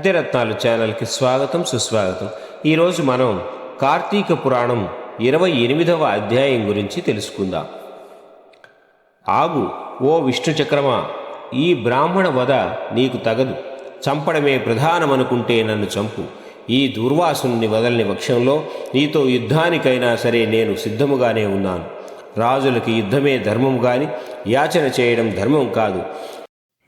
అద్దెరత్నాలు ఛానల్కి స్వాగతం సుస్వాగతం. ఈరోజు మనం కార్తీక పురాణం ఇరవై ఎనిమిదవ అధ్యాయం గురించి తెలుసుకుందాం. ఆగు ఓ విష్ణు చక్రమా ఈ బ్రాహ్మణ వధ నీకు తగదు. చంపడమే ప్రధానమనుకుంటే నన్ను చంపు. ఈ దుర్వాసుని వదలని పక్షంలో నీతో యుద్ధానికైనా సరే నేను సిద్ధముగానే ఉన్నాను. రాజులకి యుద్ధమే ధర్మం గాని యాచన చేయడం ధర్మం కాదు.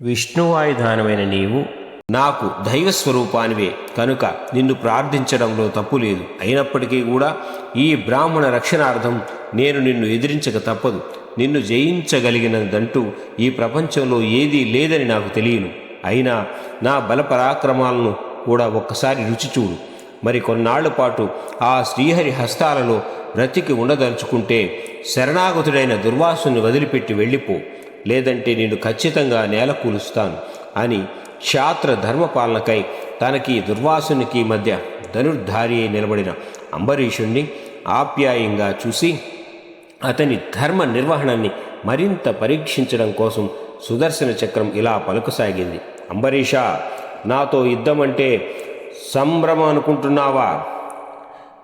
విష్ణువాయుధానమైన నీవు నాకు దైవ స్వరూపానివే కనుక నిన్ను ప్రార్థించడంలో తప్పు లేదు. అయినప్పటికీ కూడా ఈ బ్రాహ్మణ రక్షణార్థం నేను నిన్ను ఎదిరించక తప్పదు. నిన్ను జయించగలిగినదంటూ ఈ ప్రపంచంలో ఏదీ లేదని నాకు తెలియను. అయినా నా బలపరాక్రమాలను కూడా ఒక్కసారి రుచి చూడు. మరి కొన్నాళ్ళ పాటు ఆ శ్రీహరి హస్తాలలో బ్రతికి ఉండదలుచుకుంటే శరణాగతుడైన దుర్వాసుని వదిలిపెట్టి వెళ్ళిపో. లేదంటే నేను ఖచ్చితంగా నేల కూలుస్తాను అని క్షాత్ర ధర్మపాలనకై తనకి దుర్వాసునికి మధ్య ధనుర్ధారి అయి నిలబడిన అంబరీషుణ్ణి ఆప్యాయంగా చూసి అతని ధర్మ నిర్వహణని మరింత పరీక్షించడం కోసం సుదర్శన చక్రం ఇలా పలుకసాగింది. అంబరీష నాతో యుద్ధమంటే సంభ్రమం అనుకుంటున్నావా?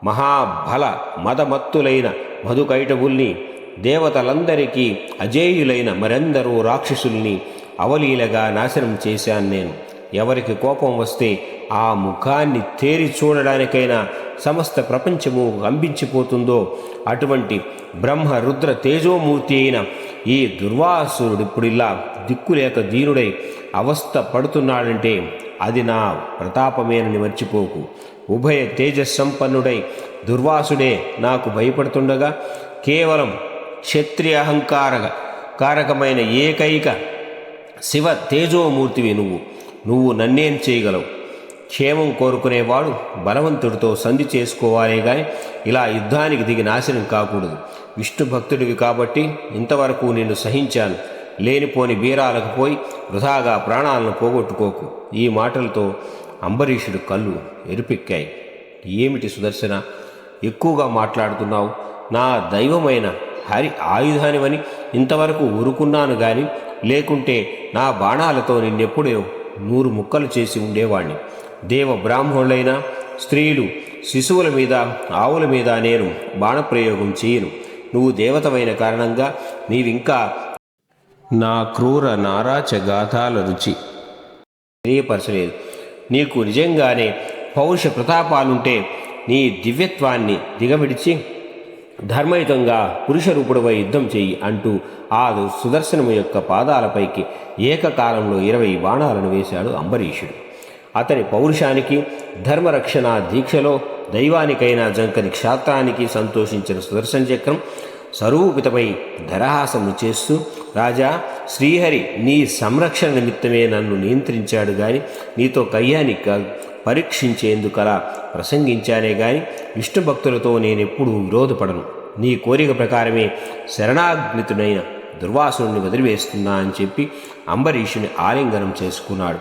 మహాబల మదమత్తులైన మధుకైటవుల్ని దేవతలందరికీ అజేయులైన మరెందరో రాక్షసుల్ని అవలీలగా నాశనం చేశాను నేను. ఎవరికి కోపం వస్తే ఆ ముఖాన్ని తేరి చూడడానికైనా సమస్త ప్రపంచము కంపించిపోతుందో అటువంటి బ్రహ్మ రుద్ర తేజోమూర్తి అయిన ఈ దుర్వాసురుడు ఇప్పుడిలా దిక్కులేక దీనుడై అవస్థ పడుతున్నాడంటే అది నా ప్రతాపమేనని మర్చిపోకు. ఉభయ తేజస్సంపన్నుడై దుర్వాసుడే నాకు భయపడుతుండగా కేవలం క్షత్రియ అహంకార కారకమైన ఏకైక శివ తేజోమూర్తివి నువ్వు. నువ్వు నన్నేం చేయగలవు? క్షేమం కోరుకునేవాడు బలవంతుడితో సంధి చేసుకోవాలే కానీ ఇలా యుద్ధానికి దిగి నాశనం కాకూడదు. విష్ణు భక్తుడివి కాబట్టి ఇంతవరకు నిన్ను సహించాను. లేనిపోని బీరాలకు పోయి వృధాగా ప్రాణాలను పోగొట్టుకోకు. ఈ మాటలతో అంబరీషుడు కళ్ళు ఎరుపెక్కాయి. ఏమిటి సుదర్శన? ఎక్కువగా మాట్లాడుతున్నావు. నా దైవమైన హరి ఆయుధానివని ఇంతవరకు ఊరుకున్నాను కానీ లేకుంటే నా బాణాలతో నిన్నెప్పుడో నూరు ముక్కలు చేసి ఉండేవాణ్ణి. దేవ బ్రాహ్మణులైన స్త్రీలు శిశువుల మీద ఆవుల మీద నేను బాణప్రయోగం చేయను. నువ్వు దేవతమైన కారణంగా నీవింకా నా క్రూర నారాచ గాథాల రుచి తెలియపరచలేదు. నీకు నిజంగానే పౌరుష ప్రతాపాలుంటే నీ దివ్యత్వాన్ని దిగమిడిచి ధర్మయుతంగా పురుష రూపుడవై యుద్ధం చెయ్యి అంటూ ఆ సుదర్శనము యొక్క పాదాలపైకి ఏకకాలంలో ఇరవై బాణాలను వేశాడు అంబరీషుడు. అతని పౌరుషానికి ధర్మరక్షణ దీక్షలో దైవానికైనా జంకని క్షాత్రానికి సంతోషించిన సుదర్శన చక్రం సరూపితపై ధరహాసము చేస్తూ రాజా శ్రీహరి నీ సంరక్షణ నిమిత్తమే నన్ను నియంత్రించాడు గాని నీతో కయ్యాని కాదు. పరీక్షించేందుకలా ప్రసంగించానే గాని విష్ణు భక్తులతో నేనెప్పుడూ విరోధపడను. నీ కోరిక ప్రకారమే శరణాగ్నితుడైన దుర్వాసుని వదిలివేస్తున్నా అని చెప్పి అంబరీషుని ఆలింగనం చేసుకున్నాడు.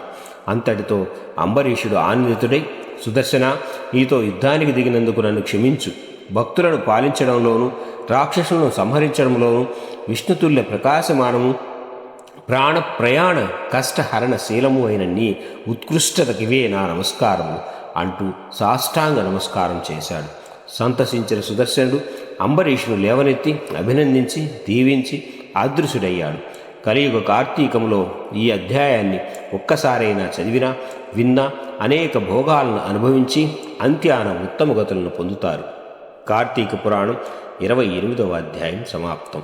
అంతటితో అంబరీషుడు ఆనందితుడై సుదర్శన నీతో యుద్ధానికి దిగినందుకు నన్ను క్షమించు. భక్తులను పాలించడంలోనూ రాక్షసులను సంహరించడంలోనూ విష్ణుతుల్య ప్రకాశమానము ప్రాణ ప్రయాణ కష్టహరణ శీలము అయిన నీ ఉత్కృష్టతకివే నా నమస్కారము అంటూ సాష్టాంగ నమస్కారం చేశాడు. సంతసించిన సుదర్శనుడు అంబరీషును లేవనెత్తి అభినందించి దీవించి అదృశ్యుడయ్యాడు. కలియుగ కార్తీకంలో ఈ అధ్యాయాన్ని ఒక్కసారైనా చదివినా విన్నా అనేక భోగాలను అనుభవించి అంత్యాన ఉత్తమ గతులను పొందుతారు. కార్తీక పురాణం ఇరవై ఎనిమిదవ అధ్యాయం సమాప్తం.